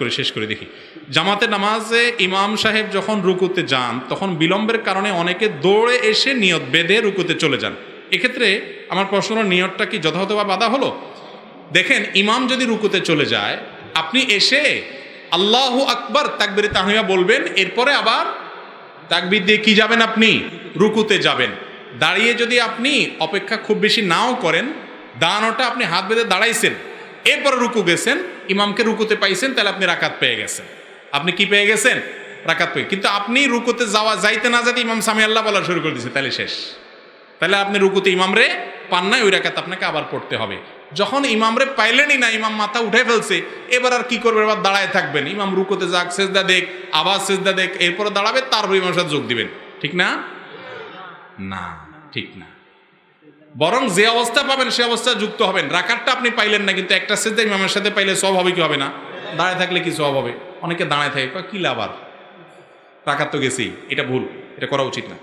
করে শেষ করে দেখি। জামাতে নামাজে ইমাম সাহেব যখন রুকুতে যান, তখন বিলম্বের কারণে অনেকে দৌড়ে এসে নিয়ত বেঁধে রুকুতে চলে যান। এক্ষেত্রে আমার প্রশ্ন নিয়তটা কি যথাযথ বা বাধা হলো? দেখেন, ইমাম যদি রুকুতে চলে যায়, আপনি এসে আল্লাহ আকবার তাকবির তাহমিয়া বলবেন, এরপরে আবার তাকবির দিয়ে কি যাবেন আপনি? রুকুতে যাবেন। দাঁড়িয়ে যদি আপনি অপেক্ষা খুব বেশি নাও করেন দাঁড়ানোটা আপনি হাত বেঁধে দাঁড়াইছেন এরপরে রুকু গেছেন, ইমামকে রুকুতে পাইছেন, তাহলে আপনি রাকাত পেয়ে গেছেন। আপনি কি পেয়ে গেছেন? রাকাত পেয়ে। কিন্তু আপনি রুকুতে যাওয়া, যাইতে না যাইতে ইমাম সামি আল্লাহ বলা শুরু করে দিয়েছে তাহলে শেষ। তাহলে আপনি রুকুতে ইমামরে পান নাই, ওই রাকাত আপনাকে আবার পড়তে হবে। যখন ইমামরে পাইলেনই না, ইমাম মাথা উঠে ফেলছে, এবার আর কি করবে? এবার দাঁড়ায় থাকবেন। ইমাম রুকুতে যাক, সেজদা দেখ, আবার সেজদা দেখ, এরপরে দাঁড়াবে, তারপর ইমামের সাথে যোগ দিবেন। ঠিক না? না, ঠিক না। বরং যে অবস্থা পাবেন, সে অবস্থা যুক্ত হবেন। রাকাতটা আপনি পাইলেন না, কিন্তু একটা সেজদা ইমামের সাথে পাইলে সব হবে কি হবে না? দাঁড়ায় থাকলে কি সব হবে? অনেকে দাঁড়ায় থাকে কি লাভ আর? রাখার তো গেছি এটা ভুল, এটা করা উচিত না।